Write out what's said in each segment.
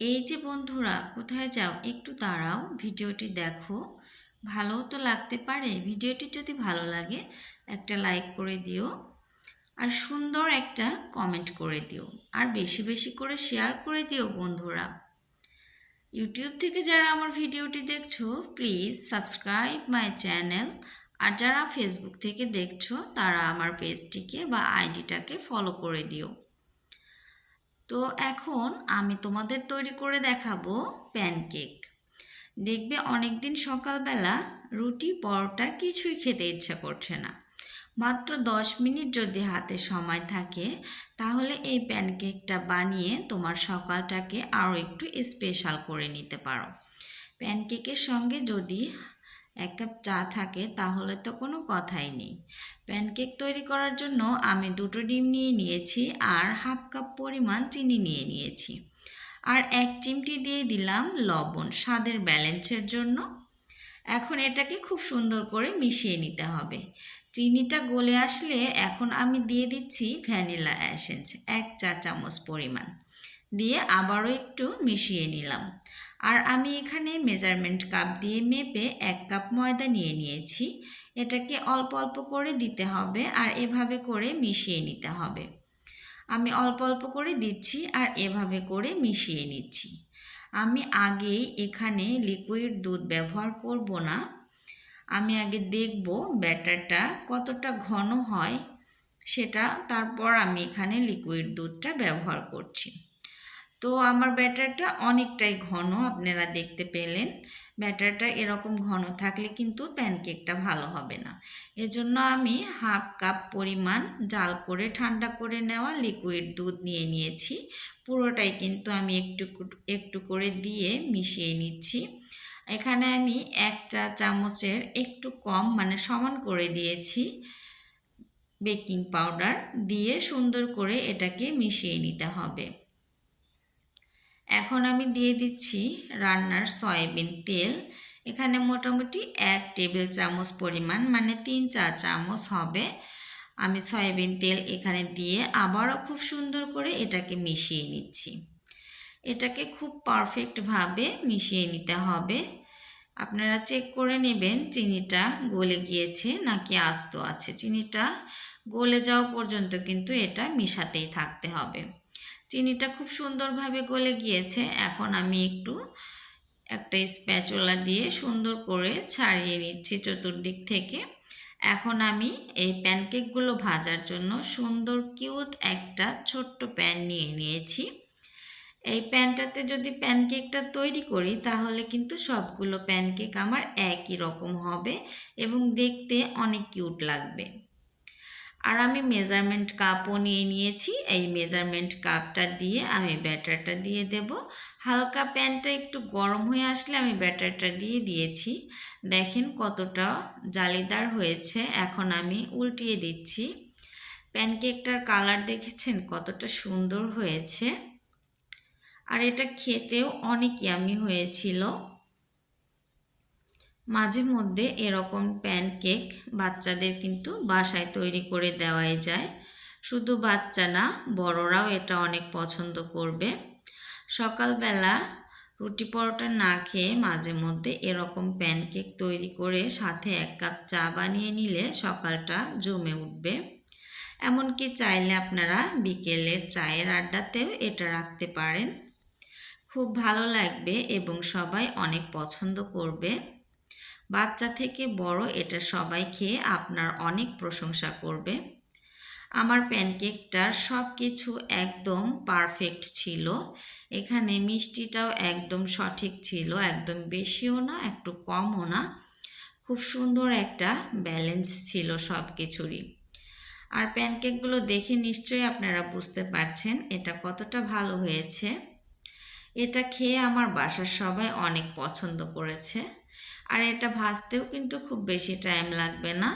এই যে বন্ধুরা, কোথায় যাও? একটু দাঁড়াও, ভিডিওটি দেখো। ভালো তো লাগতে পারে। ভিডিওটি যদি ভালো লাগে, একটা লাইক করে দিও আর সুন্দর একটা কমেন্ট করে দিও। আর বেশি বেশি করে শেয়ার করে দিও বন্ধুরা। ইউটিউব থেকে যারা আমার ভিডিওটি দেখছ, প্লিজ সাবস্ক্রাইব মাই চ্যানেল। আর যারা ফেসবুক থেকে দেখছ, তারা আমার পেজটিকে বা আইডিটাকে ফলো করে দিও। তো এখন আমি তোমাদের তৈরি করে দেখাবো প্যানকেক। দেখবে অনেক দিন সকালবেলা রুটি, পরোটা কিছুই খেতে ইচ্ছা করছে না। মাত্র দশ মিনিট যদি হাতে সময় থাকে, তাহলে এই প্যানকেকটা বানিয়ে তোমার সকালটাকে আরও একটু স্পেশাল করে নিতে পারো। প্যানকেকের সঙ্গে যদি এক কাপ চা থাকে, তাহলে তো কোনো কথাই নেই। প্যানকেক তৈরি করার জন্য আমি দুটো ডিম নিয়ে নিয়েছি আর হাফ কাপ পরিমাণ চিনি নিয়ে নিয়েছি। আর এক চিমটি দিয়ে দিলাম লবণ স্বাদের ব্যালেন্সের জন্য। এখন এটাকে খুব সুন্দর করে মিশিয়ে নিতে হবে। চিনিটা গলে আসলে এখন আমি দিয়ে দিচ্ছি ভ্যানিলা অ্যাসেন্স এক চা চামচ পরিমাণ। দিয়ে আবারও একটু মিশিয়ে নিলাম। আর আমি এখানে মেজারমেন্ট কাপ দিয়ে মেপে এক কাপ ময়দা নিয়ে নিয়েছি। এটাকে অল্প অল্প করে দিতে হবে আর এভাবে করে মিশিয়ে নিতে হবে। আমি অল্প অল্প করে দিচ্ছি আর এভাবে করে মিশিয়ে নিচ্ছি। আমি আগেই এখানে লিকুইড দুধ ব্যবহার করব না। আমি আগে দেখব ব্যাটারটা কতটা ঘন হয়, সেটা তারপর আমি এখানে লিকুইড দুধটা ব্যবহার করছি। তো আমার ব্যাটারটা অনেকটাই ঘন, আপনারা দেখতে পেলেন। ব্যাটারটা এরকম ঘন থাকলে কিন্তু প্যানকেকটা ভালো হবে না। এজন্য আমি হাফ কাপ পরিমাণ জাল করে, ঠান্ডা করে নেওয়া লিকুইড দুধ নিয়ে নিয়েছি। পুরোটাই কিন্তু আমি একটু একটু করে দিয়ে মিশিয়ে নিচ্ছি। এখানে আমি এক চা চামচের একটু কম মানে সমান করে দিয়েছি বেকিং পাউডার দিয়ে সুন্দর করে এটাকে মিশিয়ে নিতে হবে। এখন আমি দিয়ে দিচ্ছি রান্নার সয়াবিন তেল। এখানে মোটামুটি এক টেবিল চামচ পরিমাণ মানে তিন চা চামচ হবে। আমি সয়াবিন তেল এখানে দিয়ে আবারও খুব সুন্দর করে এটাকে মিশিয়ে নিচ্ছি। এটাকে খুব পারফেক্টভাবে মিশিয়ে নিতে হবে। আপনারা চেক করে নেবেন চিনিটা গলে গিয়েছে নাকি আস্ত আছে। চিনিটা গলে যাওয়া পর্যন্ত কিন্তু এটা মিশাতেই থাকতে হবে। চিনিটা খুব সুন্দরভাবে গলে গিয়েছে। এখন আমি একটু একটা স্প্যাচোলা দিয়ে সুন্দর করে ছাড়িয়ে নিচ্ছি চতুর্দিক থেকে। এখন আমি এই প্যানকেকগুলো ভাজার জন্য সুন্দর কিউট একটা ছোট্ট প্যান নিয়ে নিয়েছি। এই প্যানটাতে যদি প্যানকেকটা তৈরি করি, তাহলে কিন্তু সবগুলো প্যানকেক আমার একই রকম হবে এবং দেখতে অনেক কিউট লাগবে। আর আমি মেজারমেন্ট কাপও নিয়ে নিয়েছি। এই মেজারমেন্ট কাপটা দিয়ে আমি ব্যাটারটা দিয়ে দেব। হালকা প্যানটা একটু গরম হয়ে আসলে আমি ব্যাটারটা দিয়ে দিয়েছি। দেখেন কতটা জালিদার হয়েছে। এখন আমি উল্টিয়ে দিচ্ছি। প্যানকেকটার কালার দেখেছেন কতটা সুন্দর হয়েছে। আর এটা খেতেও অনেক ইয়ামি হয়েছিল। মাঝে মধ্যে এরকম প্যানকেক বাচ্চাদের কিন্তু বাসায় তৈরি করে দেওয়াই যায়। শুধু বাচ্চা না, বড়রাও এটা অনেক পছন্দ করবে। সকালবেলা রুটি পরোটা না খেয়ে মাঝে মধ্যে এরকম প্যানকেক তৈরি করে সাথে এক কাপ চা বানিয়ে নিলে সকালটা জমে উঠবে। এমনকি চাইলে আপনারা বিকেলের চায়ের আড্ডাতেও এটা রাখতে পারেন। খুব ভালো লাগবে এবং সবাই অনেক পছন্দ করবে। বাচ্চা থেকে বড় এটা সবাই খেয়ে আপনার অনেক প্রশংসা করবে। আমার প্যানকেকটার সব কিছু একদম পারফেক্ট ছিল। এখানে মিষ্টিটাও একদম সঠিক ছিল, একদম বেশিও না, একটু কমও না। খুব সুন্দর একটা ব্যালেন্স ছিল সব কিছুরই আর প্যানকেকগুলো দেখে নিশ্চয়ই আপনারা বুঝতে পারছেন এটা কতটা ভালো হয়েছে। এটা খেয়ে আমার বাসার সবাই অনেক পছন্দ করেছে। আর এটা ভাজতেও কিন্তু খুব বেশি টাইম লাগবে না।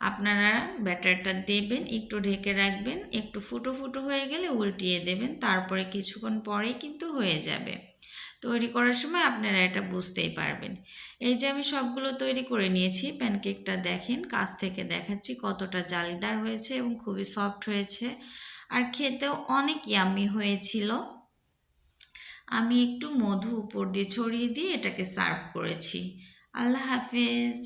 আপনারা ব্যাটারটা দেবেন, একটু ঢেকে রাখবেন, একটু ফুটো ফুটো হয়ে গেলে উল্টিয়ে দেবেন, তারপরে কিছুক্ষণ পরেই কিন্তু হয়ে যাবে। তৈরি করার সময় আপনারা এটা বুঝতেই পারবেন। এই যে আমি সবগুলো তৈরি করে নিয়েছি প্যানকেকটা দেখেন, কাছ থেকে দেখাচ্ছি কতটা জালিদার হয়েছে এবং খুবই সফট হয়েছে। আর খেতেও অনেক ইয়ামি হয়েছিল। আমি একটু মধু উপর দিয়ে ছড়িয়ে দিয়ে এটাকে সার্ভ করেছি। আল্লাহ হাফেজ।